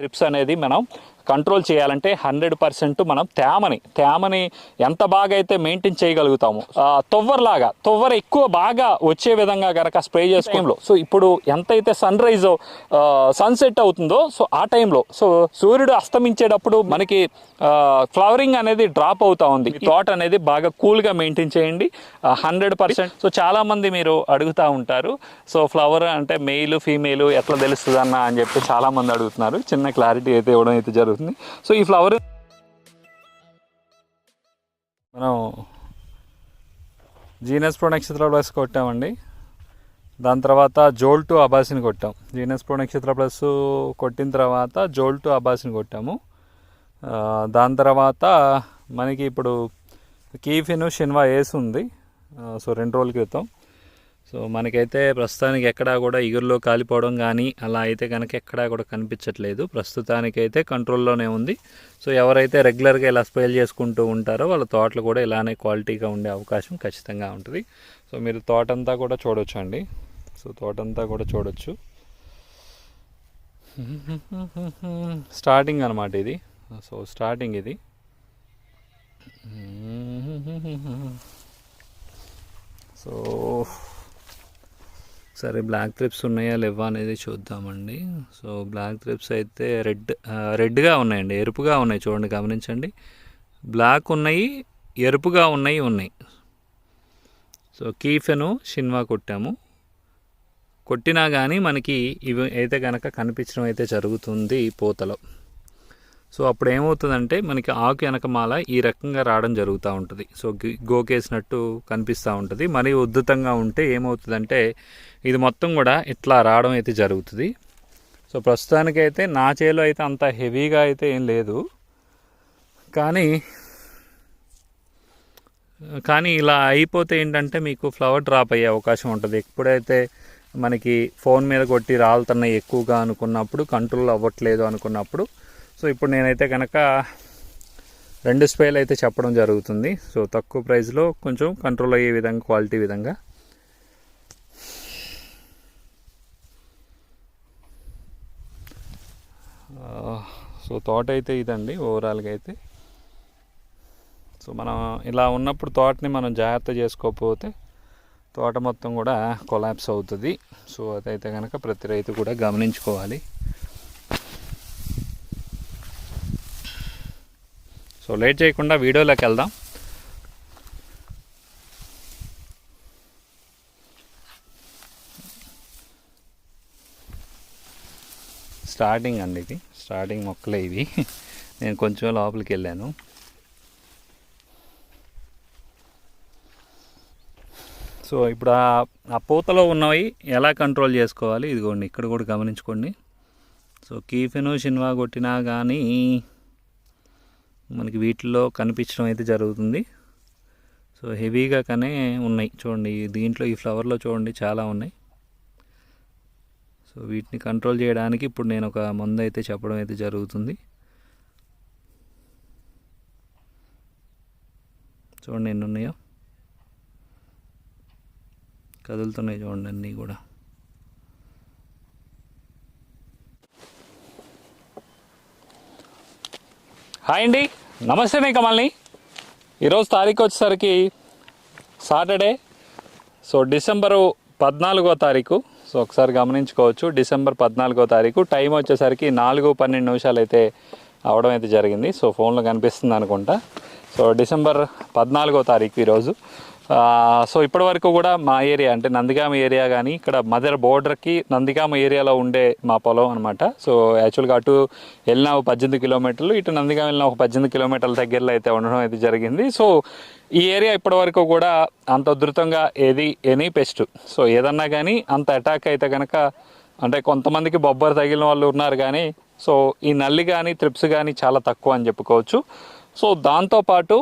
Trips అనేది మనం control చేయాలంటే హండ్రెడ్ పర్సెంట్ మనం తేమని తేమని ఎంత బాగా అయితే మెయింటైన్ చేయగలుగుతాము తొవ్వరలాగా తొవ్వర ఎక్కువ బాగా వచ్చే విధంగా గనక స్ప్రే చేసుకోవడంలో సో ఇప్పుడు ఎంతైతే సన్ రైజ్ సన్సెట్ అవుతుందో సో ఆ టైంలో సో సూర్యుడు అస్తమించేటప్పుడు మనకి ఫ్లవరింగ్ అనేది డ్రాప్ అవుతా ఉంది. తోట అనేది బాగా కూల్గా మెయింటైన్ చేయండి. Hundred percent. సో చాలామంది మీరు అడుగుతూ ఉంటారు సో ఫ్లవర్ అంటే మెయిల్ ఫీమేల్ ఎట్లా తెలుస్తుంది అన్న అని చెప్పి చాలా మంది అడుగుతున్నారు. చిన్న క్లారిటీ అయితే ఇవ్వడం అయితే జరుగుతుంది. సో ఈ ఫ్లవర్ మనం జీనస్ ప్రో నక్షత్ర ప్లస్ కొట్టామండి. దాని తర్వాత జోల్ టు అబాసిని కొట్టాం. జీనస్ ప్రో నక్షత్ర ప్లస్ కొట్టిన తర్వాత జోల్ టు అబాసిని కొట్టాము. దాని తర్వాత మనకి ఇప్పుడు కీఫిన్ షిన్వా ఏస్ ఉంది. సో రెండు రోజుల క్రితం. సో మనకైతే ప్రస్తుతానికి ఎక్కడా కూడా ఇగురులో కాలిపోవడం కానీ అలా అయితే కనుక ఎక్కడా కూడా కనిపించట్లేదు. ప్రస్తుతానికైతే కంట్రోల్లోనే ఉంది. సో ఎవరైతే రెగ్యులర్గా ఇలా స్ప్రేలు చేసుకుంటూ ఉంటారో వాళ్ళ తోటలు కూడా ఇలానే క్వాలిటీగా ఉండే అవకాశం ఖచ్చితంగా ఉంటుంది. సో మీరు తోటంతా కూడా చూడొచ్చు అండి. సో తోటంతా కూడా చూడొచ్చు. స్టార్టింగ్ అనమాట ఇది. సో స్టార్టింగ్ ఇది. సో సరే బ్లాక్ త్రిప్స్ ఉన్నాయా లేవా అనేది చూద్దామండి. సో బ్లాక్ త్రిప్స్ అయితే రెడ్ రెడ్గా ఉన్నాయండి ఎరుపుగా ఉన్నాయి. చూడండి గమనించండి. బ్లాక్ ఉన్నాయి ఎరుపుగా ఉన్నాయి ఉన్నాయి. సో కీఫెను షిన్వా కొట్టాము. కొట్టినా కానీ మనకి ఇవి అయితే కనుక కనిపించడం అయితే జరుగుతుంది పూతలో. సో అప్పుడు ఏమవుతుందంటే మనకి ఆకు వెనకమాల ఈ రకంగా రావడం జరుగుతూ ఉంటుంది. సో గి- గోకేసినట్టు కనిపిస్తూ ఉంటుంది. మరీ ఉద్ధృతంగా ఉంటే ఏమవుతుందంటే ఇది మొత్తం కూడా ఇట్లా రావడం అయితే జరుగుతుంది. సో ప్రస్తుతానికైతే నా చేలో అయితే అంత హెవీగా అయితే ఏం లేదు. కానీ కానీ ఇలా అయిపోతే ఏంటంటే మీకు ఫ్లవర్ డ్రాప్ అయ్యే అవకాశం ఉంటుంది. ఎప్పుడైతే మనకి ఫోన్ మీద కొట్టి రాలుతున్నాయి ఎక్కువగా అనుకున్నప్పుడు కంట్రోల్ అవ్వట్లేదు అనుకున్నప్పుడు సో ఇప్పుడు నేనైతే కనుక రెండు స్ప్రేలు అయితే చెప్పడం జరుగుతుంది. సో తక్కువ ప్రైస్లో కొంచెం కంట్రోల్ అయ్యే విధంగా క్వాలిటీ విధంగా. సో తోట అయితే ఇదండి ఓవరాల్గా అయితే. సో మనం ఇలా ఉన్నప్పుడు తోటని మనం జాగ్రత్త చేసుకోకపోతే తోట మొత్తం కూడా కొలాప్స్ అవుతుంది. సో అదైతే కనుక ప్రతి రైతు కూడా గమనించుకోవాలి. సో లేట్ చేయకుండా వీడియోలోకి వెళ్దాం. స్టార్టింగ్ అండి ఇది. స్టార్టింగ్ మొక్కలే ఇవి. నేను కొంచెం లోపలికి వెళ్ళాను. సో ఇప్పుడు ఆ పూతలో ఉన్నవి ఎలా కంట్రోల్ చేసుకోవాలి? ఇదిగోండి ఇక్కడ కూడా గమనించుకోండి. సో కీఫెను షిన్వా కొట్టినా కానీ మనకి వీటిల్లో కనిపించడం అయితే జరుగుతుంది. సో హెవీగా కానీ ఉన్నాయి. చూడండి దీంట్లో ఈ ఫ్లవర్లో చూడండి చాలా ఉన్నాయి. సో వీటిని కంట్రోల్ చేయడానికి ఇప్పుడు నేను ఒక మందు అయితే చెప్పడం అయితే జరుగుతుంది. చూడండి ఎన్ని ఉన్నాయో. కదులుతున్నాయి చూడండి అన్నీ కూడా. హాయ్ అండి. నమస్తే నేను కమల్ని. ఈరోజు తారీఖు వచ్చేసరికి సాటర్డే. సో డిసెంబరు పద్నాలుగో తారీఖు. సో ఒకసారి గమనించుకోవచ్చు డిసెంబర్ పద్నాలుగో తారీఖు. టైం వచ్చేసరికి నాలుగు పన్నెండు నిమిషాలు అయితే అవడం అయితే జరిగింది. సో ఫోన్లో కనిపిస్తుంది అనుకుంటా. సో డిసెంబర్ పద్నాలుగో తారీఖు ఈరోజు. సో ఇప్పటి వరకు కూడా మా ఏరియా అంటే నందిగామ ఏరియా కానీ ఇక్కడ మదర్ బోర్డర్కి నందిగామ ఏరియాలో ఉండే మా పొలం అనమాట సో యాక్చువల్గా అటు వెళ్ళిన ఒక పద్దెనిమిది కిలోమీటర్లు ఇటు నందిగామ వెళ్ళిన ఒక పద్దెనిమిది కిలోమీటర్ల దగ్గరలో అయితే ఉండడం అయితే జరిగింది. సో ఈ ఏరియా ఇప్పటి వరకు కూడా అంత ఉధృతంగా ఏది ఎనీ పెస్ట్. సో ఏదన్నా కానీ అంత అటాక్ అయితే కనుక అంటే కొంతమందికి బొబ్బర్ తగిలిన వాళ్ళు ఉన్నారు కానీ సో ఈ నల్లి కానీ త్రిప్స్ కానీ చాలా తక్కువ అని చెప్పుకోవచ్చు. సో దాంతోపాటు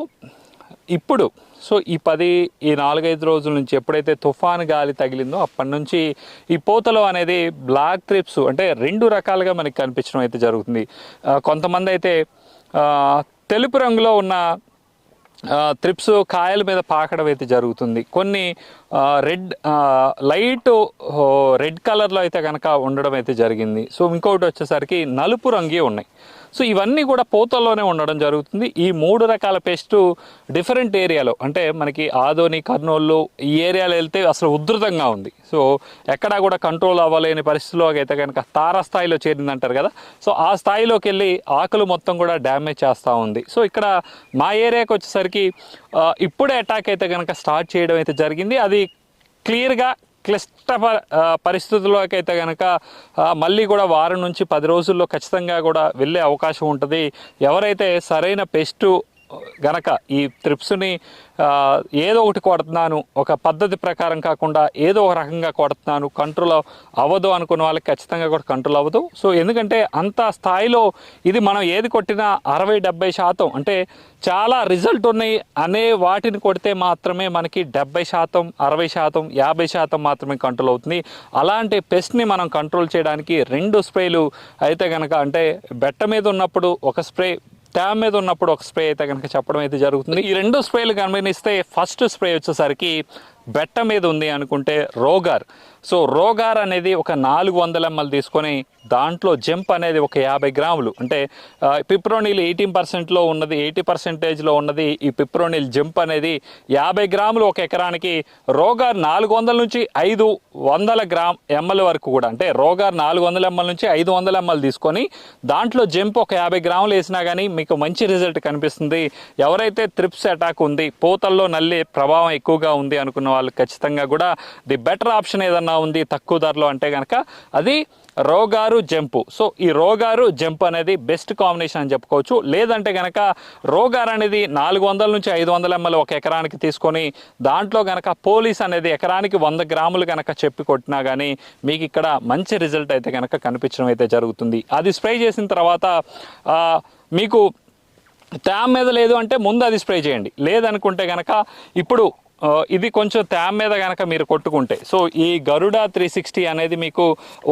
ఇప్పుడు సో ఈ పది ఈ నాలుగైదు రోజుల నుంచి ఎప్పుడైతే తుఫాన్ గాలి తగిలిందో అప్పటి నుంచి ఈ పోతలో అనేది బ్లాక్ త్రిప్స్ అంటే రెండు రకాలుగా మనకి కనిపించడం అయితే జరుగుతుంది. కొంతమంది అయితే తెలుపు రంగులో ఉన్న త్రిప్స్ కాయల మీద పాకడం అయితే జరుగుతుంది. కొన్ని రెడ్ లైట్ రెడ్ కలర్లో అయితే కనుక ఉండడం అయితే జరిగింది. సో ఇంకొకటి వచ్చేసరికి నలుపు రంగే ఉన్నాయి. సో ఇవన్నీ కూడా పోతల్లోనే ఉండడం జరుగుతుంది. ఈ మూడు రకాల పెస్ట్ డిఫరెంట్ ఏరియాలో అంటే మనకి ఆదోని కర్నూలు ఈ ఏరియాలో వెళ్తే అసలు ఉధృతంగా ఉంది. సో ఎక్కడా కూడా కంట్రోల్ అవ్వలేని పరిస్థితిలో అయితే కనుక తార స్థాయిలో చేరిందంటారు కదా. సో ఆ స్థాయిలోకి వెళ్ళి ఆకులు మొత్తం కూడా డ్యామేజ్ చేస్తూ ఉంది. సో ఇక్కడ మా ఏరియాకి వచ్చేసరికి ఇప్పుడే అటాక్ అయితే కనుక స్టార్ట్ చేయడం అయితే జరిగింది. అది క్లియర్గా క్లిష్ట ప- పరిస్థితుల్లోకి అయితే కనుక మళ్ళీ కూడా వారం నుంచి పది రోజుల్లో ఖచ్చితంగా కూడా వెళ్ళే అవకాశం ఉంటుంది. ఎవరైతే సరైన పెస్టు గనక ఈ త్రిప్స్ని ఏదో ఒకటి కొడుతున్నాను ఒక పద్ధతి ప్రకారం కాకుండా ఏదో ఒక రకంగా కొడుతున్నాను కంట్రోల్ అవ్వదు అనుకున్న వాళ్ళకి ఖచ్చితంగా కూడా కంట్రోల్ అవ్వదు. సో ఎందుకంటే అంత స్థాయిలో ఇది మనం ఏది కొట్టినా అరవై డెబ్బై శాతం అంటే చాలా రిజల్ట్ ఉన్నాయి అనే వాటిని కొడితే మాత్రమే మనకి డెబ్బై శాతం అరవై శాతం యాభై శాతం మాత్రమే కంట్రోల్ అవుతుంది. అలాంటి పెస్ట్ని మనం కంట్రోల్ చేయడానికి రెండు స్ప్రేలు అయితే కనుక అంటే బెట్ట మీద ఉన్నప్పుడు ఒక స్ప్రే ట్యాబ్ మీద ఉన్నప్పుడు ఒక స్ప్రే అయితే కనుక చెప్పడం అయితే జరుగుతుంది. ఈ రెండు స్ప్రేలు గమనిస్తే ఫస్ట్ స్ప్రే వచ్చేసరికి బెట్ట మీద ఉంది అనుకుంటే రోగార్. సో రోగార్ అనేది ఒక నాలుగు వందల ఎంఎల్ తీసుకొని దాంట్లో జంప్ అనేది ఒక యాభై గ్రాములు. అంటే పిప్రోనిల్ ఎయిటీన్ పర్సెంట్లో ఉన్నది ఎయిటీ పర్సెంటేజ్లో ఉన్నది ఈ పిప్రోనిల్ జంప్ అనేది యాభై గ్రాములు ఒక ఎకరానికి. రోగార్ నాలుగు వందల నుంచి ఐదు వందల గ్రామ్ ఎంఎల్ వరకు కూడా అంటే రోగార్ నాలుగు వందల ఎంఎల్ నుంచి ఐదు వందల ఎంఎల్ తీసుకొని దాంట్లో జంప్ ఒక యాభై గ్రాములు వేసినా కానీ మీకు మంచి రిజల్ట్ కనిపిస్తుంది. ఎవరైతే త్రిప్స్ అటాక్ ఉంది పోతల్లో నల్లి ప్రభావం ఎక్కువగా ఉంది అనుకున్న వాళ్ళు ఖచ్చితంగా కూడా ది బెటర్ ఆప్షన్ ఏదన్నా ఉంది తక్కువ ధరలో అంటే కనుక అది రోగారు జంపు. సో ఈ రోగారు జంప్ అనేది బెస్ట్ కాంబినేషన్ అని చెప్పుకోవచ్చు. లేదంటే కనుక రోగారు అనేది నాలుగు వందల నుంచి ఐదు వందల ఎంఎల్ ఒక ఎకరానికి తీసుకొని దాంట్లో కనుక పోలీస్ అనేది ఎకరానికి వంద గ్రాములు కనుక చెప్పి కొట్టినా కానీ మీకు ఇక్కడ మంచి రిజల్ట్ అయితే కనుక కనిపించడం అయితే జరుగుతుంది. అది స్ప్రే చేసిన తర్వాత మీకు ట్యామ్ మీద లేదు అంటే ముందు అది స్ప్రే చేయండి. లేదనుకుంటే కనుక ఇప్పుడు ఇది కొంచెం ట్యామ్ మీద కనుక మీరు కొట్టుకుంటే సో ఈ గరుడా త్రీ సిక్స్టీ అనేది మీకు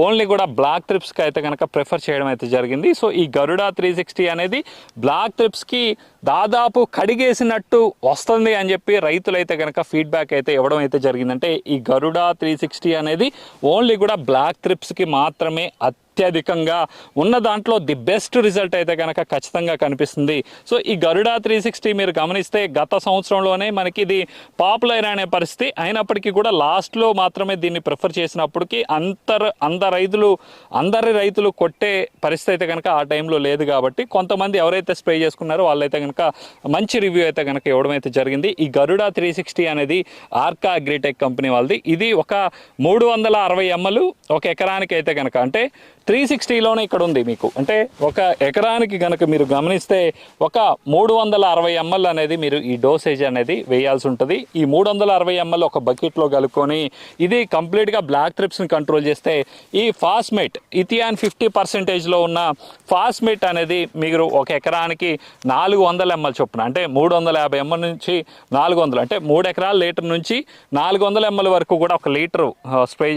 ఓన్లీ కూడా బ్లాక్ ట్రిప్స్కి అయితే కనుక ప్రిఫర్ చేయడం అయితే జరిగింది. సో ఈ గరుడా త్రీ సిక్స్టీ అనేది బ్లాక్ ట్రిప్స్కి దాదాపు కడిగేసినట్టు వస్తుంది అని చెప్పి రైతులు అయితే కనుక ఫీడ్బ్యాక్ అయితే ఇవ్వడం అయితే జరిగిందంటే ఈ గరుడా త్రీ సిక్స్టీ అనేది ఓన్లీ కూడా బ్లాక్ ట్రిప్స్కి మాత్రమే అత్యధికంగా ఉన్న దాంట్లో ది బెస్ట్ రిజల్ట్ అయితే కనుక ఖచ్చితంగా కనిపిస్తుంది. సో ఈ గరుడా త్రీ సిక్స్టీ మీరు గమనిస్తే గత సంవత్సరంలోనే మనకి ఇది పాపులర్ అనే పరిస్థితి. అయినప్పటికీ కూడా లాస్ట్లో మాత్రమే దీన్ని ప్రిఫర్ చేసినప్పటికీ అంతర్ అంద రైతులు అందరి రైతులు కొట్టే పరిస్థితి అయితే కనుక ఆ టైంలో లేదు కాబట్టి కొంతమంది ఎవరైతే స్ప్రే చేసుకున్నారో వాళ్ళైతే కనుక మంచి రివ్యూ అయితే కనుక ఇవ్వడం అయితే జరిగింది. ఈ గరుడా త్రీ సిక్స్టీ అనేది ఆర్కా అగ్రిటెక్ కంపెనీ వాళ్ళది. ఇది ఒక మూడు వందల అరవై ఎంఎల్ ఒక ఎకరానికి అయితే కనుక అంటే త్రీ సిక్స్టీలోనే ఇక్కడ ఉంది మీకు. అంటే ఒక ఎకరానికి కనుక మీరు గమనిస్తే ఒక మూడు వందల అరవై ఎంఎల్ అనేది మీరు ఈ డోసేజ్ అనేది వేయాల్సి ఉంటుంది. ఈ మూడు వందల అరవై ఎంఎల్ ఒక బకెట్లో కలుపుకొని ఇది కంప్లీట్గా బ్లాక్ ట్రిప్స్ని కంట్రోల్ చేస్తే ఈ ఫాస్మేట్ ఇథియాన్ ఫిఫ్టీ పర్సెంటేజ్లో ఉన్న ఫాస్మేట్ అనేది మీరు ఒక ఎకరానికి నాలుగు వందల ఎంఎల్ చొప్పున అంటే మూడు వందల యాభై ఎంఎల్ నుంచి నాలుగు వందలు అంటే మూడు ఎకరాల లీటర్ నుంచి నాలుగు వందల ఎంఎల్ వరకు కూడా ఒక లీటరు స్ప్రే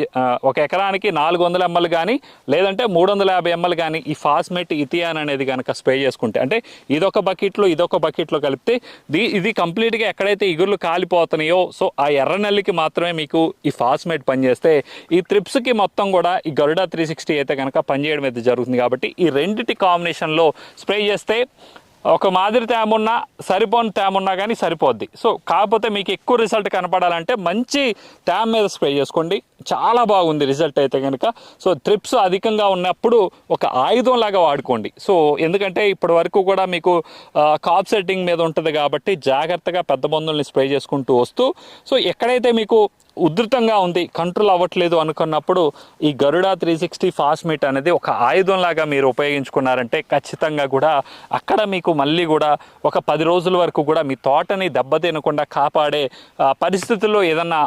ఒక ఎకరానికి నాలుగు వందల ఎంఎల్ కానీ లేదంటే అంటే మూడు వందల యాభై ఎంఎల్ కానీ ఈ ఫాస్మేట్ ఇథియాన్ అనేది కనుక స్ప్రే చేసుకుంటే అంటే ఇదొక బకెట్లో ఇదొక బకెట్లో కలిపితే దీ ఇది కంప్లీట్గా ఎక్కడైతే ఇగుర్లు కాలిపోతున్నాయో సో ఆ ఎర్ర నెల్లికి మాత్రమే మీకు ఈ ఫాస్మెట్ పనిచేస్తే ఈ త్రిప్స్కి మొత్తం కూడా ఈ గరుడా త్రీ సిక్స్టీ అయితే కనుక పనిచేయడం అయితే జరుగుతుంది. కాబట్టి ఈ రెండిటి కాంబినేషన్లో స్ప్రే చేస్తే ఒక మాదిరి తేమ ఉన్నా సరిపోని తేమ ఉన్నా కానీ సరిపోద్ది. సో కాకపోతే మీకు ఎక్కువ రిజల్ట్ కనపడాలంటే మంచి ట్యామ్ మీద స్ప్రే చేసుకోండి. చాలా బాగుంది రిజల్ట్ అయితే కనుక సో ట్రిప్స్ అధికంగా ఉన్నప్పుడు ఒక ఆయుధం లాగా వాడుకోండి. సో ఎందుకంటే ఇప్పటి వరకు కూడా మీకు కాప్ సెట్టింగ్ మీద ఉంటుంది కాబట్టి జాగ్రత్తగా పెద్ద మందుల్ని స్ప్రే చేసుకుంటూ వస్తూ సో ఎక్కడైతే మీకు ఉధృతంగా ఉంది కంట్రోల్ అవ్వట్లేదు అనుకున్నప్పుడు ఈ గరుడా త్రీ సిక్స్టీ ఫాస్మిట్ అనేది ఒక ఆయుధం లాగా మీరు ఉపయోగించుకున్నారంటే ఖచ్చితంగా కూడా అక్కడ మీకు మళ్ళీ కూడా ఒక పది రోజుల వరకు కూడా మీ తోటని దెబ్బతినకుండా కాపాడే పరిస్థితుల్లో ఏదన్నా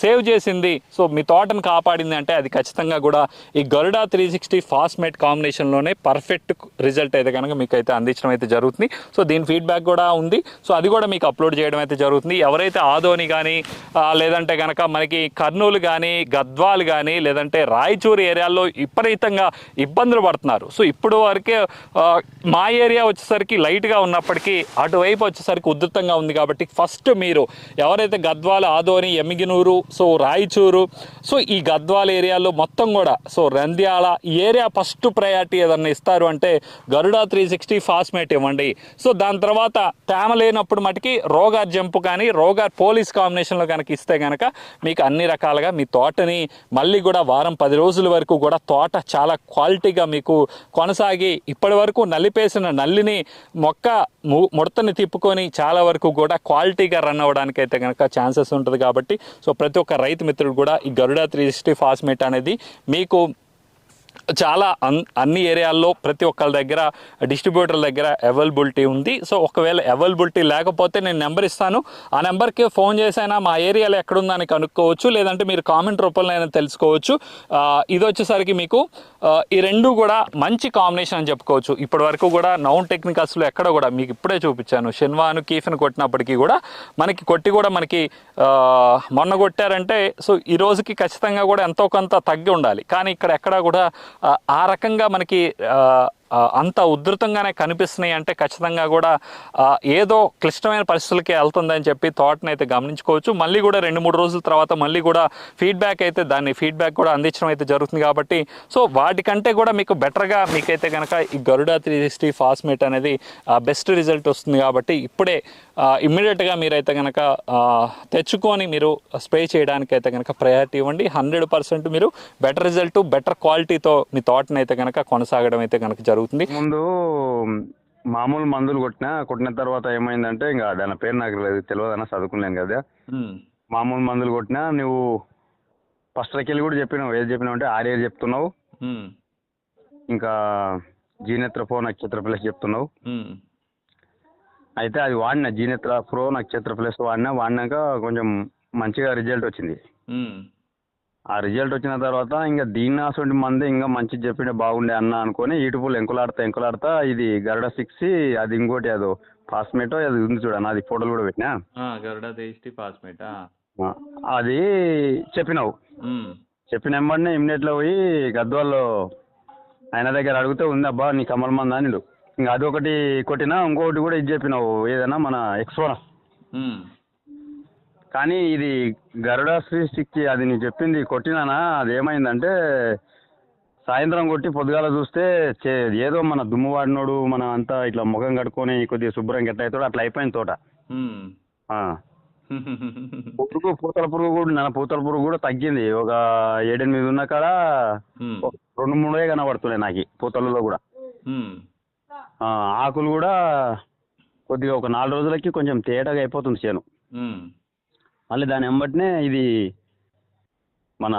సేవ్ చేసింది. సో మీ తోటను కాపాడింది అంటే అది ఖచ్చితంగా కూడా ఈ గరుడా త్రీ సిక్స్టీ ఫాస్మేట్ కాంబినేషన్లోనే పర్ఫెక్ట్ రిజల్ట్ అయితే కనుక మీకు అయితే అందించడం అయితే జరుగుతుంది. సో దీని ఫీడ్బ్యాక్ కూడా ఉంది. సో అది కూడా మీకు అప్లోడ్ చేయడం అయితే జరుగుతుంది. ఎవరైతే ఆదోని కానీ లేదంటే కనుక కనుక మనకి కర్నూలు కానీ గద్వాలు కానీ లేదంటే రాయచూరు ఏరియాల్లో విపరీతంగా ఇబ్బందులు పడుతున్నారు. సో ఇప్పుడు వరకే మా ఏరియా వచ్చేసరికి లైట్గా ఉన్నప్పటికీ అటువైపు వచ్చేసరికి ఉధృతంగా ఉంది కాబట్టి ఫస్ట్ మీరు ఎవరైతే గద్వాల ఆదోని ఎమిగినూరు సో రాయచూరు సో ఈ గద్వాల ఏరియాలో మొత్తం కూడా సో రంద్యాల ఈ ఏరియా ఫస్ట్ ప్రయారిటీ ఏదన్నా ఇస్తారు అంటే గరుడా త్రీ సిక్స్టీ ఫాస్మేట్ ఇవ్వండి. సో దాని తర్వాత తేమ లేనప్పుడు మటుకి రోగార్ జంప్ కానీ రోగార్ పోలీస్ కాంబినేషన్లో కనుక ఇస్తే కనుక మీకు అన్ని రకాలుగా మీ తోటని మళ్ళీ కూడా వారం పది రోజుల వరకు కూడా తోట చాలా క్వాలిటీగా మీకు కొనసాగి ఇప్పటి వరకు నలిపేసిన నల్లిని మొక్క ము- ముడతని తిప్పుకొని చాలా వరకు కూడా క్వాలిటీగా రన్ అవ్వడానికి అయితే కనుక ఛాన్సెస్ ఉంటుంది కాబట్టి సో ప్రతి ఒక్క రైతు మిత్రుడు కూడా ఈ గరుడా త్రీ సిక్స్టీ ఫాస్మేట్ అనేది మీకు చాలా అన్ అన్ని ఏరియాల్లో ప్రతి ఒక్కరి దగ్గర డిస్ట్రిబ్యూటర్ దగ్గర అవైలబిలిటీ ఉంది. సో ఒకవేళ అవైలబిలిటీ లేకపోతే నేను నెంబర్ ఇస్తాను. ఆ నెంబర్కి ఫోన్ చేసైనా మా ఏరియాలో ఎక్కడుందని కనుక్కోవచ్చు. లేదంటే మీరు కామెంట్ రూపంలో అయినా తెలుసుకోవచ్చు. ఇది వచ్చేసరికి మీకు ఈ రెండు కూడా మంచి కాంబినేషన్ అని చెప్పుకోవచ్చు. ఇప్పటి వరకు కూడా నౌన్ టెక్నికల్స్లో ఎక్కడ కూడా మీకు ఇప్పుడే చూపించాను. షెన్వాను కీఫ్ని కొట్టినప్పటికీ కూడా మనకి కొట్టి కూడా మనకి మొన్న కొట్టారంటే సో ఈ రోజుకి ఖచ్చితంగా కూడా ఎంతో కొంత తగ్గి ఉండాలి. కానీ ఇక్కడ ఎక్కడ కూడా ఆ, రకంగా మనకి అంత ఉధృతంగానే కనిపిస్తున్నాయి అంటే ఖచ్చితంగా కూడా ఏదో క్లిష్టమైన పరిస్థితులకి వెళ్తుందని చెప్పి థాట్ని అయితే గమనించుకోవచ్చు. మళ్ళీ కూడా రెండు మూడు రోజుల తర్వాత మళ్ళీ కూడా ఫీడ్బ్యాక్ అయితే దాన్ని ఫీడ్బ్యాక్ కూడా అందించడం అయితే జరుగుతుంది కాబట్టి సో వాటికంటే కూడా మీకు బెటర్గా మీకైతే కనుక ఈ గరుడా త్రీ సిక్స్టీ ఫాస్మేట్ అనేది బెస్ట్ రిజల్ట్ వస్తుంది కాబట్టి ఇప్పుడే ఇమ్మీడియట్గా మీరైతే కనుక తెచ్చుకొని మీరు స్ప్రే చేయడానికి అయితే కనుక ప్రయారిటీ ఇవ్వండి. హండ్రెడ్ పర్సెంట్ మీరు బెటర్ రిజల్ట్ బెటర్ క్వాలిటీతో మీ థాట్ని అయితే కనుక కొనసాగడం అయితే కనుక జరుగుతుంది. ముందు మామూలు మందులు కొట్టినా కొట్టిన తర్వాత ఏమైందంటే ఇంకా దాని పేరు నాకు లేదు తెలియదన్న చదువుకున్నాను కదా. మామూలు మందులు కొట్టినా నువ్వు ఫస్ట్ రకెళ్ళి కూడా చెప్పినావు. ఏది చెప్పినావు అంటే ఆర్ఏర్ చెప్తున్నావు. ఇంకా జీనేత్ర ప్రో నక్షత్ర ప్లస్ చెప్తున్నావు. అయితే అది వాడినా జీనేత్ర ప్రో నక్షత్ర ప్లస్ వాడినా వాడినాక కొంచెం మంచిగా రిజల్ట్ వచ్చింది. ఆ రిజల్ట్ వచ్చిన తర్వాత ఇంకా దీన్ని అసలు మంది ఇంకా మంచిది చెప్పిండే బాగుండే అన్న అనుకొని ఈటుపులు ఎంకులాడతా ఎంకులాడతా ఇది గరుడ సిక్స్ అది ఇంకోటి అదో ఫాస్మేటో అది ఉంది చూడన్న అది ఫోటోలు కూడా పెట్టినా? గరుడా ఫాస్మేట్ ఆ, అది చెప్పినావు. చెప్పిన వెంబడినే ఇమ్మీడియట్లో పోయి గద్వాల్లో ఆయన దగ్గర అడిగితే ఉంది అబ్బా నీ కమల్ మంది అనిడు. ఇంకా అది ఒకటి కొట్టినా ఇంకొకటి కూడా ఇది చెప్పినావు ఏదైనా మన ఎక్స్పోనస్ కానీ ఇది గరుడ శ్రీస్టిక్కి అది నేను చెప్పింది కొట్టినానా? అది ఏమైందంటే సాయంత్రం కొట్టి పొద్దుగాల చూస్తే చే ఏదో మన దుమ్ము వాడినోడు మన అంతా ఇట్లా ముఖం కట్టుకొని కొద్దిగా శుభ్రంగా ఎట్లా అవుతాడో అట్లా అయిపోయింది తోట. పురుగు పూతల పురుగు కూడా నా పూతల పురుగు కూడా తగ్గింది. ఒక ఏడెనిమిది ఉన్న కాడ రెండు మూడే కనబడుతున్నాయి నాకు పూతలలో కూడా. ఆకులు కూడా కొద్దిగా ఒక నాలుగు రోజులకి కొంచెం తేటగా అయిపోతుంది చేను. మళ్ళీ దాని వెంబటినే ఇది మన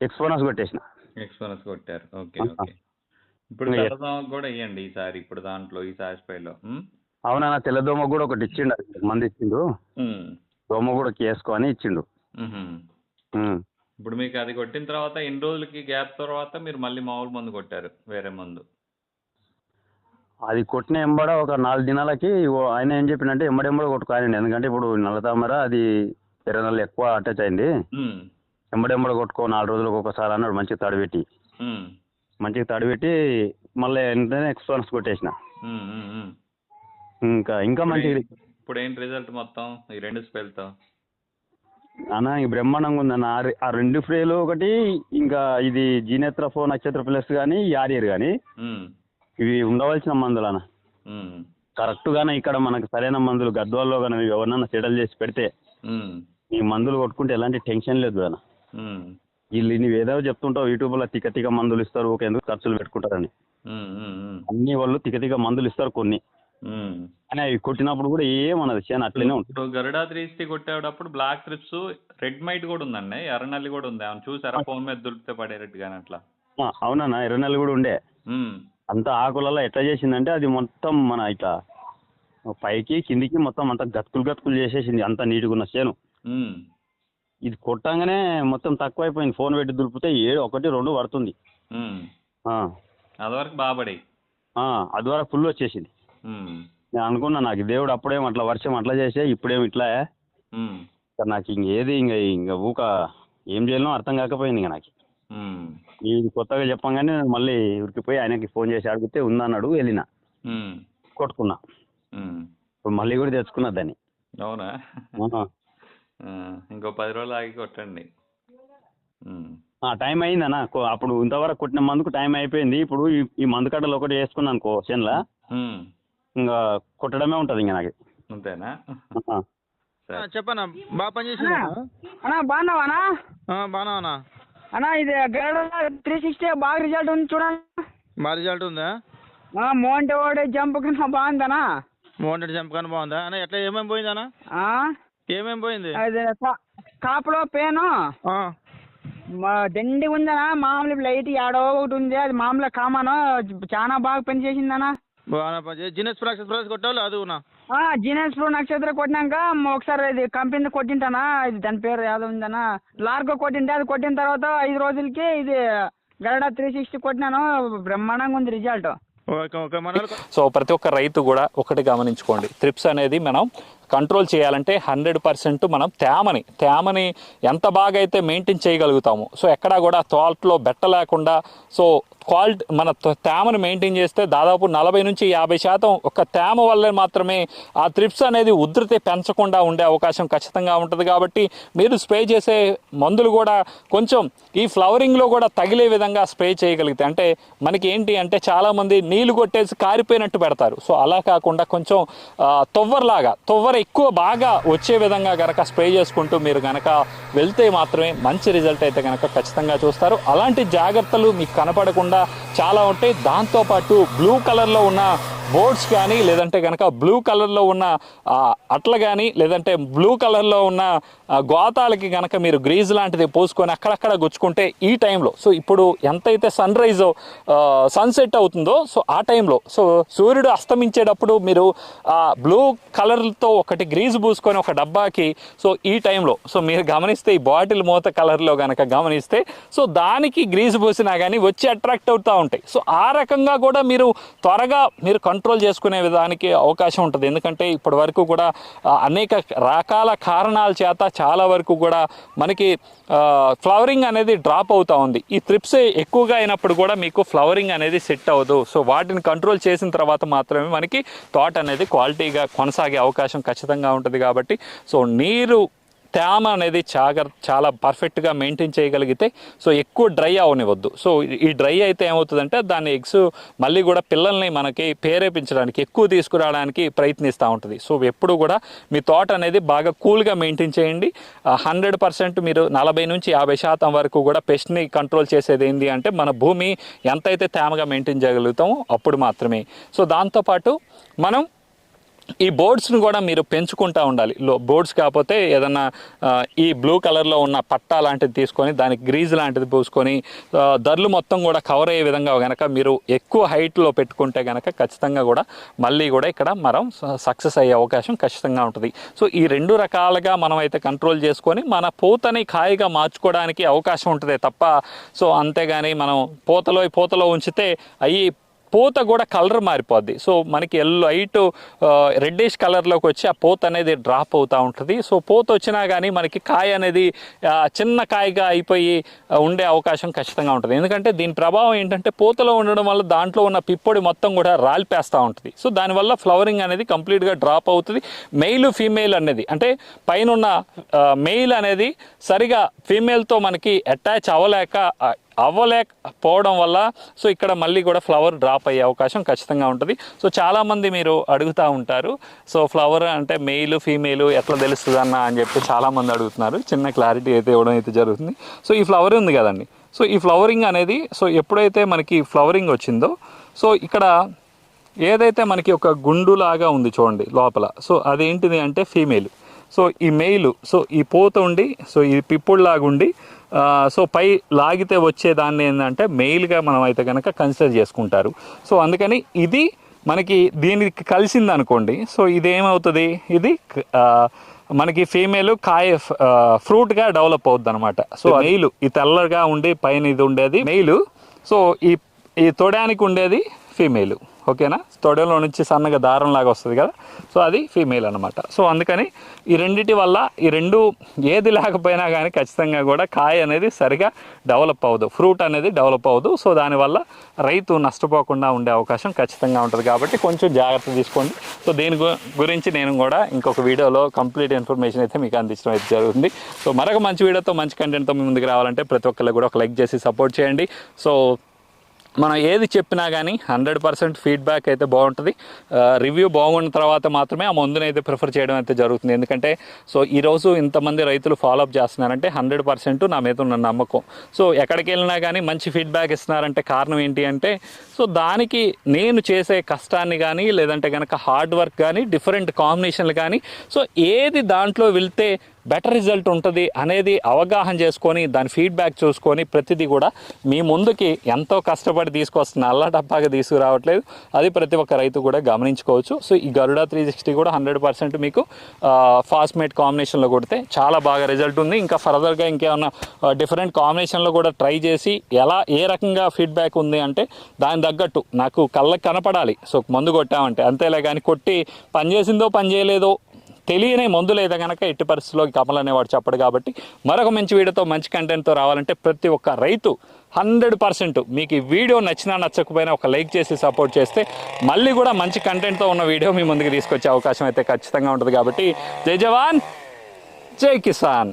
ఎక్స్పోనస్ కొట్టేసిన. ఎక్స్పీరియన్స్ కొట్టారు. ఓకే. ఓకే. ఇప్పుడు తెల్లదోమకు కూడా ఇవ్వండి ఈసారి ఇప్పుడు దాంట్లో ఈ సారి స్ప్రేలో అవునా తెల్లదోమ కూడా ఒకటి ఇచ్చిండు మంది ఇచ్చిండు. దోమ కూడా వేసుకో అని ఇచ్చిండు. ఇప్పుడు మీకు అది కొట్టిన తర్వాత ఎన్ని రోజులకి గ్యాప్ తర్వాత మీరు మళ్ళీ మామూలు మందు కొట్టారు వేరే మందు? అది కొట్టిన ఎంబడ ఒక నాలుగు దినాలకి ఆయన ఏం చెప్పిండంటే ఎంబడెంబడ కొట్టుకోనండి ఎందుకంటే ఇప్పుడు నల్ల తామర అది ఎర్ర నల్ల ఎక్కువ అటాచ్ అయింది. ఎంబడెంబడ కొట్టుకో నాలుగు రోజులకు ఒకసారి అన్నాడు మంచిగా తడిపెట్టి మంచిగా తడిపెట్టి మళ్ళీ వెంటనే ఎక్స్పోనస్ కొట్టేసిన. ఇంకా ఇంకా మంచిగా ఇప్పుడు ఏంటి రిజల్ట్ మొత్తం? ఈ రెండు స్పెల్తో అన్న ఈ బ్రహ్మాండంగా ఉందన్న ఆ రెండు ఫ్రేలు ఒకటి ఇంకా ఇది జీనేత్ర ఫో నక్షత్ర ప్లస్ కానీ యారియర్ కానీ. ఇవి ఉండవలసిన మందులు అన్న. కరెక్ట్గానే ఇక్కడ మనకు సరైన మందులు గద్వాల్లో కానీ ఎవరినన్నా సెటిల్ చేసి పెడితే. ఈ మందులు కొట్టుకుంటే ఎలాంటి టెన్షన్ లేదు అన్న వీళ్ళు నువ్వు ఏదో చెప్తుంటావు యూట్యూబ్లో తిక్క తిక్క మందులు ఇస్తారు ఒక ఎందుకు ఖర్చులు పెట్టుకుంటారని. అన్ని వాళ్ళు తిక్క తిక్క మందులు ఇస్తారు కొన్ని. కానీ అవి కొట్టినప్పుడు కూడా ఏమన్నది చేను అట్లనే ఉంటుంది. గరుడా త్రీ సిక్స్టీ కొట్టేటప్పుడు బ్లాక్ ట్రిప్స్ రెడ్ మైట్ కూడా ఉందండి ఎర్రనల్లి కూడా ఉంది. ఏమైనా చూసారా ఫోన్ మీద దొరికితే పడేటట్టుగానే అట్లా. ఆ, అవునన్నా ఎర్ర నెల కూడా ఉండే. అంత ఆకులలో ఎట్లా చేసిందంటే అది మొత్తం మన ఇట్లా పైకి కిందికి మొత్తం అంత గతుకులు గతుకులు చేసేసింది అంత నీట్గా ఉన్న చేను. ఇది కొట్టంగానే మొత్తం తక్కువైపోయింది. ఫోన్ పెట్టి దులిపితే ఏడు ఒకటి రెండు పడుతుంది. అదివరకు బాగా పడాయి ఆ, అది వరకు ఫుల్ వచ్చేసింది. నేను అనుకున్నా నాకు దేవుడు అప్పుడేం అట్లా వర్షం అట్లా చేసే ఇప్పుడేం ఇట్లా. నాకు ఇంక ఏది ఇంకా ఇంకా ఊక ఏం చేయాలో అర్థం కాకపోయింది ఇంకా నాకు. ఇది కొత్తగా చెప్పంగానే నేను మళ్ళీ ఉరికిపోయి ఆయనకి ఫోన్ చేసి అడిగితే ఉందన్నాడు వెళ్ళిన. కొట్టుకున్నా. ఇప్పుడు మళ్ళీ కూడా తెచ్చుకున్నా దాన్ని. అవునా? ఇంకో పది రోజులు ఆగి కొట్టండి. టైం అయిందన్న. అప్పుడు ఇంతవరకు కొట్టిన మందుకు టైం అయిపోయింది. ఇప్పుడు ఈ మందు కట్టలు ఒకటి వేసుకున్నాను అనుకో చేనులో. ఇంకా కొట్టడమే ఉంటుంది ఇంకా నాకు. అంతేనా? చెప్పన్నా బాగా పనిచేసింది అన్నా బాగున్నావానా బాగున్నావన్నా అన్నా? ఇది గరుడ త్రీ సిక్స్టీ బాగా రిజల్ట్ ఉంది చూడండి బాగా రిజల్ట్ ఉందా? మోంటి ఓడి జంప్ కింద బాగుందనా మోహన్ జంప్ కానీ బాగుందా? అన్న ఎట్లా ఏమేమి పోయింది ఏమేమి పోయింది? అది కాపులో పేను. దండి ఉందనా మామూలు లైట్ ఏడో ఒకటి ఉంది అది మామూలు కామన్ చాలా బాగా పని చేసిందనా బాగా పని జినెస్ ప్రాక్టీస్ ప్రాక్టీస్ కొట్టావు అదునా జీనస్ ప్రో నక్షత్ర కొట్టినాక ఒకసారి ఇది కంపెనీ కొట్టింటానా ఇది దాని పేరు ఏదో ఉందనా. లార్గో కొట్టింటే అది కొట్టిన తర్వాత ఐదు రోజులకి ఇది గరుడ త్రీ సిక్స్టీ కొట్టినాను బ్రహ్మాండంగా ఉంది రిజల్ట్. ఓకే ఓకే మన సో ప్రతి ఒక్క రైతు కూడా ఒకటి గమనించుకోండి. త్రిప్స్ అనేది మనం కంట్రోల్ చేయాలంటే హండ్రెడ్ పర్సెంట్ మనం తేమని తేమని ఎంత బాగా అయితే మెయింటైన్ చేయగలుగుతాము. సో ఎక్కడా కూడా తోటలో బెట్ట లేకుండా సో క్వాలిటీ మన తేమను మెయింటైన్ చేస్తే దాదాపు నలభై నుంచి యాభై శాతం ఒక తేమ వల్లే మాత్రమే ఆ త్రిప్స్ అనేది ఉధృతి పెంచకుండా ఉండే అవకాశం ఖచ్చితంగా ఉంటుంది కాబట్టి మీరు స్ప్రే చేసే మందులు కూడా కొంచెం ఈ ఫ్లవరింగ్లో కూడా తగిలే విధంగా స్ప్రే చేయగలిగితే అంటే మనకి ఏంటి అంటే చాలామంది నీళ్ళు కొట్టేసి కారిపోయినట్టు పెడతారు. సో అలా కాకుండా కొంచెం తొవ్వరలాగా తొవ్వర ఎక్కువ బాగా వచ్చే విధంగా గనక స్ప్రే చేసుకుంటూ మీరు కనుక వెళ్తే మాత్రమే మంచి రిజల్ట్ అయితే కనుక ఖచ్చితంగా చూస్తారు. అలాంటి జాగ్రత్తలు మీకు కనపడకుండా చాలా ఉంటాయి. దాంతోపాటు బ్లూ కలర్లో ఉన్న బోర్డ్స్ కానీ లేదంటే కనుక బ్లూ కలర్లో ఉన్న అట్ల కానీ లేదంటే బ్లూ కలర్లో ఉన్న గోతాలకి కనుక మీరు గ్రీజ్ లాంటిది పోసుకొని అక్కడక్కడ గుచ్చుకుంటే ఈ టైంలో సో ఇప్పుడు ఎంతైతే సన్ రైజ్ సన్సెట్ అవుతుందో సో ఆ టైంలో సో సూర్యుడు అస్తమించేటప్పుడు మీరు ఆ బ్లూ కలర్తో ఒకటి గ్రీజ్ పూసుకొని ఒక డబ్బాకి సో ఈ టైంలో సో మీరు గమనిస్తే ఈ బాటిల్ మూత కలర్లో కనుక గమనిస్తే సో దానికి గ్రీజ్ పూసినా కానీ వచ్చి అట్రాక్ట్ అవుతూ ఉంటాయి. సో ఆ రకంగా కూడా మీరు త్వరగా మీరు కంట్రోల్ కంట్రోల్ చేసుకునే విధానికి అవకాశం ఉంటుంది. ఎందుకంటే ఇప్పటి వరకు కూడా అనేక రకాల కారణాల చేత చాలా వరకు కూడా మనకి ఫ్లవరింగ్ అనేది డ్రాప్ అవుతూ ఉంది. ఈ త్రిప్స్ ఎక్కువగా అయినప్పుడు కూడా మీకు ఫ్లవరింగ్ అనేది సెట్ అవ్వదు. సో వాటిని కంట్రోల్ చేసిన తర్వాత మాత్రమే మనకి తోట అనేది క్వాలిటీగా కొనసాగే అవకాశం ఖచ్చితంగా ఉంటుంది కాబట్టి. సో నీరు తేమ అనేది చాగర్ చాలా పర్ఫెక్ట్గా మెయింటైన్ చేయగలిగితే సో ఎక్కువ డ్రై అవనివద్దు సో ఈ డ్రై అయితే ఏమవుతుందంటే దాని ఎగ్స్ మళ్ళీ కూడా పిల్లల్ని మనకి ప్రేరేపించడానికి ఎక్కువ తీసుకురావడానికి ప్రయత్నిస్తూ ఉంటుంది. సో ఎప్పుడు కూడా మీ తోట అనేది బాగా కూల్గా మెయింటైన్ చేయండి. హండ్రెడ్ పర్సెంట్ మీరు నలభై నుంచి యాభై శాతం వరకు కూడా పెస్ట్ని కంట్రోల్ చేసేది ఏంటి అంటే మన భూమి ఎంతైతే తేమగా మెయింటైన్ చేయగలుగుతామో అప్పుడు మాత్రమే. సో దాంతోపాటు మనం ఈ బోర్డ్స్ని కూడా మీరు పెంచుకుంటూ ఉండాలి. లో బోర్డ్స్ కాకపోతే ఏదన్నా ఈ బ్లూ కలర్లో ఉన్న పట్టా లాంటిది తీసుకొని దానికి గ్రీజ్ లాంటిది పూసుకొని ధరలు మొత్తం కూడా కవర్ అయ్యే విధంగా కనుక మీరు ఎక్కువ హైట్లో పెట్టుకుంటే కనుక ఖచ్చితంగా కూడా మళ్ళీ కూడా ఇక్కడ మనం సక్సెస్ అయ్యే అవకాశం ఖచ్చితంగా ఉంటుంది. సో ఈ రెండు రకాలుగా మనం అయితే కంట్రోల్ చేసుకొని మన పూతని కాయగా మార్చుకోవడానికి అవకాశం ఉంటుంది తప్ప సో అంతేగాని మనం పూతలో పూతలో ఉంచితే అవి పూత కూడా కలర్ మారిపోద్ది. సో మనకి ఎల్లో లైట్ రెడ్డిష్ కలర్లోకి వచ్చి ఆ పూత అనేది డ్రాప్ అవుతూ ఉంటుంది. సో పూత వచ్చినా కానీ మనకి కాయ అనేది చిన్న కాయగా అయిపోయి ఉండే అవకాశం ఖచ్చితంగా ఉంటుంది. ఎందుకంటే దీని ప్రభావం ఏంటంటే పూతలో ఉండడం వల్ల దాంట్లో ఉన్న పిప్పొడి మొత్తం కూడా రాలిపేస్తూ ఉంటుంది. సో దానివల్ల ఫ్లవరింగ్ అనేది కంప్లీట్గా డ్రాప్ అవుతుంది. మెయిల్ ఫీమేల్ అనేది అంటే పైన ఉన్న మెయిల్ అనేది సరిగా ఫీమేల్తో మనకి అటాచ్ అవ్వలేక అవ్వలేకపోవడం వల్ల సో ఇక్కడ మళ్ళీ కూడా ఫ్లవర్ డ్రాప్ అయ్యే అవకాశం ఖచ్చితంగా ఉంటుంది. సో చాలామంది మీరు అడుగుతూ ఉంటారు సో ఫ్లవర్ అంటే మెయిల్ ఫీమేల్ ఎట్లా తెలుస్తుంది అన్న అని చెప్పి చాలామంది అడుగుతున్నారు. చిన్న క్లారిటీ అయితే ఇవ్వడం అయితే జరుగుతుంది. సో ఈ ఫ్లవర్ ఉంది కదండి. సో ఈ ఫ్లవరింగ్ అనేది సో ఎప్పుడైతే మనకి ఫ్లవరింగ్ వచ్చిందో సో ఇక్కడ ఏదైతే మనకి ఒక గుండులాగా ఉంది చూడండి లోపల సో అదేంటిది అంటే ఫీమేల్. సో ఈ మెయిల్ సో ఈ పోత ఉండి సో ఈ పిప్పుడులాగా ఉండి సో పై లాగితే వచ్చే దాన్ని ఏంటంటే మెయిల్గా మనం అయితే కనుక కన్సిడర్ చేసుకుంటారు. సో అందుకని ఇది మనకి దీనికి కలిసింది అనుకోండి సో ఇది ఏమవుతుంది ఇది మనకి ఫీమేల్ కాయ ఫ్రూట్గా డెవలప్ అవుద్ది అనమాట సో మెయిల్. ఈ తెల్లగా ఉండి పైన ఇది ఉండేది. మెయిల్. సో ఈ ఈ తొడానికి ఉండేది ఫీమేల్. ఓకేనా? తొడలో నుంచి సన్నగా దారం లాగా వస్తుంది కదా? సో అది ఫీమేల్ అనమాట సో అందుకని ఈ రెండిటి వల్ల ఈ రెండు ఏది లేకపోయినా కానీ ఖచ్చితంగా కూడా కాయ అనేది సరిగా డెవలప్ అవ్వదు. ఫ్రూట్ అనేది డెవలప్ అవ్వదు. సో దానివల్ల రైతు నష్టపోకుండా ఉండే అవకాశం ఖచ్చితంగా ఉంటుంది. కాబట్టి కొంచెం జాగ్రత్త తీసుకోండి. సో దీని గు- గురించి నేను కూడా ఇంకొక వీడియోలో కంప్లీట్ ఇన్ఫర్మేషన్ అయితే మీకు అందించడం అయితే జరుగుతుంది. సో మరొక మంచి వీడియోతో మంచి కంటెంట్తో మీ ముందుకు రావాలంటే ప్రతి ఒక్కరికి కూడా ఒక లైక్ చేసి సపోర్ట్ చేయండి. సో మనం ఏది చెప్పినా కానీ హండ్రెడ్ పర్సెంట్ ఫీడ్బ్యాక్ అయితే బాగుంటుంది. రివ్యూ బాగున్న తర్వాత మాత్రమే ఆ మందుని అయితే ప్రిఫర్ చేయడం అయితే జరుగుతుంది. ఎందుకంటే సో ఈరోజు ఇంతమంది రైతులు ఫాలోఅప్ చేస్తున్నారంటే హండ్రెడ్ పర్సెంట్ నా మీద ఉన్న నమ్మకం. సో ఎక్కడికి వెళ్ళినా కానీ మంచి ఫీడ్బ్యాక్ ఇస్తున్నారంటే కారణం ఏంటి అంటే సో దానికి నేను చేసే కష్టాన్ని కానీ లేదంటే కనుక హార్డ్ వర్క్ కానీ డిఫరెంట్ కాంబినేషన్లు కానీ సో ఏది దాంట్లో వెళ్తే బెటర్ రిజల్ట్ ఉంటుంది అనేది అవగాహన చేసుకొని దాని ఫీడ్బ్యాక్ చూసుకొని ప్రతిదీ కూడా మీ ముందుకి ఎంతో కష్టపడి తీసుకొస్తున్న అల్లా డబ్బాగా తీసుకురావట్లేదు. అది ప్రతి ఒక్క రైతు కూడా గమనించుకోవచ్చు. సో ఈ గరుడా త్రీ సిక్స్టీ కూడా హండ్రెడ్ పర్సెంట్ మీకు ఫాస్ట్మేట్ కాంబినేషన్లో కొడితే చాలా బాగా రిజల్ట్ ఉంది. ఇంకా ఫర్దర్గా ఇంకేమన్నా డిఫరెంట్ కాంబినేషన్లో కూడా ట్రై చేసి ఎలా ఏ రకంగా ఫీడ్బ్యాక్ ఉంది అంటే దాని తగ్గట్టు నాకు కళ్ళకి కనపడాలి. సో మందు కొట్టామంటే అంతేలే కానీ కొట్టి పనిచేసిందో పని చేయలేదో తెలియని మందు లేదా కనుక ఎట్టి పరిస్థితుల్లో కమల్ అనేవాడు చెప్పడు కాబట్టి మరొక మంచి వీడియోతో మంచి కంటెంట్తో రావాలంటే ప్రతి ఒక్క రైతు హండ్రెడ్ పర్సెంట్ మీకు ఈ వీడియో నచ్చినా నచ్చకపోయినా ఒక లైక్ చేసి సపోర్ట్ చేస్తే మళ్ళీ కూడా మంచి కంటెంట్తో ఉన్న వీడియో మీ ముందుకు తీసుకొచ్చే అవకాశం అయితే ఖచ్చితంగా ఉంటుంది కాబట్టి జై జవాన్ జై కిసాన్.